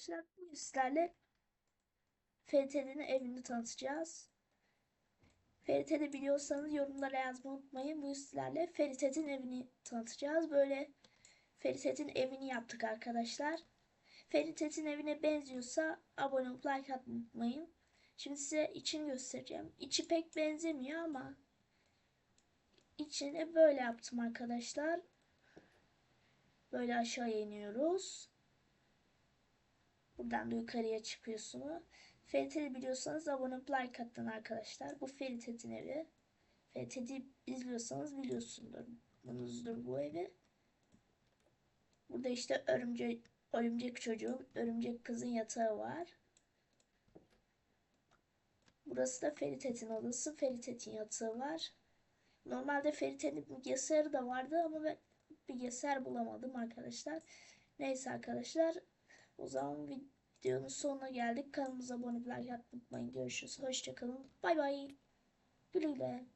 arkadaşlar. Bu sizlerle FT'nin evini tanıtacağız. FRT'de biliyorsanız yorumlara yazmayı unutmayın. Bu sizlerle FRT'nin evini tanıtacağız. Böyle FRT'nin evini yaptık arkadaşlar. FRT'nin evine benziyorsa abone olup like atmayı unutmayın. Şimdi size için göstereceğim. İçi pek benzemiyor ama içini böyle yaptım arkadaşlar. Böyle aşağıya iniyoruz. Buradan da yukarıya çıkıyorsunuz. Ferit'i biliyorsanız abone olup like atın arkadaşlar. Bu Ferit'in evi. Ferit'i izliyorsanız biliyorsundur. Bunuzdur bu evi. Burada işte örümcek, örümcek çocuğun, örümcek kızın yatağı var. Burası da Ferit'in odası. Ferit'in yatağı var. Normalde Ferit'in bilgisayarı da vardı ama ben bilgisayar bulamadım arkadaşlar. Neyse arkadaşlar. O zaman videonun sonuna geldik. Kanalımıza abone olmayı unutmayın. Görüşürüz. Hoşçakalın. Bay bay. Güle güle.